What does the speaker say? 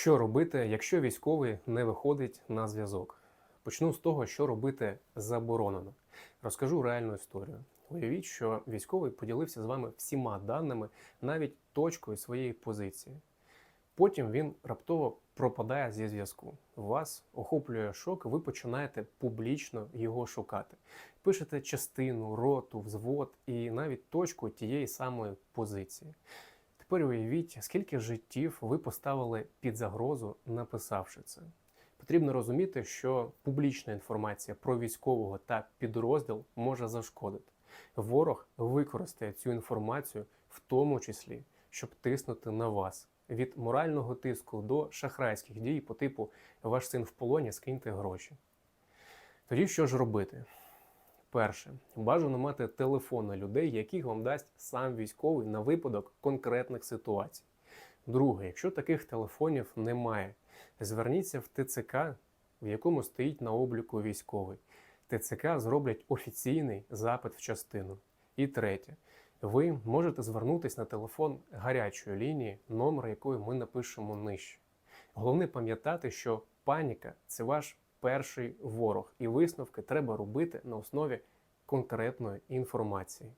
Що робити, якщо військовий не виходить на зв'язок? Почну з того, що робити заборонено. Розкажу реальну історію. Уявіть, що військовий поділився з вами всіма даними, навіть точкою своєї позиції. Потім він раптово пропадає зі зв'язку. Вас охоплює шок, ви починаєте публічно його шукати. Пишете частину, роту, взвод і навіть точку тієї самої позиції. Тепер уявіть, скільки життів ви поставили під загрозу, написавши це. Потрібно розуміти, що публічна інформація про військового та підрозділ може зашкодити. Ворог використає цю інформацію в тому числі, щоб тиснути на вас від морального тиску до шахрайських дій по типу ваш син в полоні, скиньте гроші. Тоді що ж робити? Перше, бажано мати телефони людей, яких вам дасть сам військовий на випадок конкретних ситуацій. Друге, якщо таких телефонів немає, зверніться в ТЦК, в якому стоїть на обліку військовий. ТЦК зроблять офіційний запит в частину. І третє, ви можете звернутися на телефон гарячої лінії, номер якої ми напишемо нижче. Головне пам'ятати, що паніка це ваш перший ворог, і висновки треба робити на основі конкретної інформації.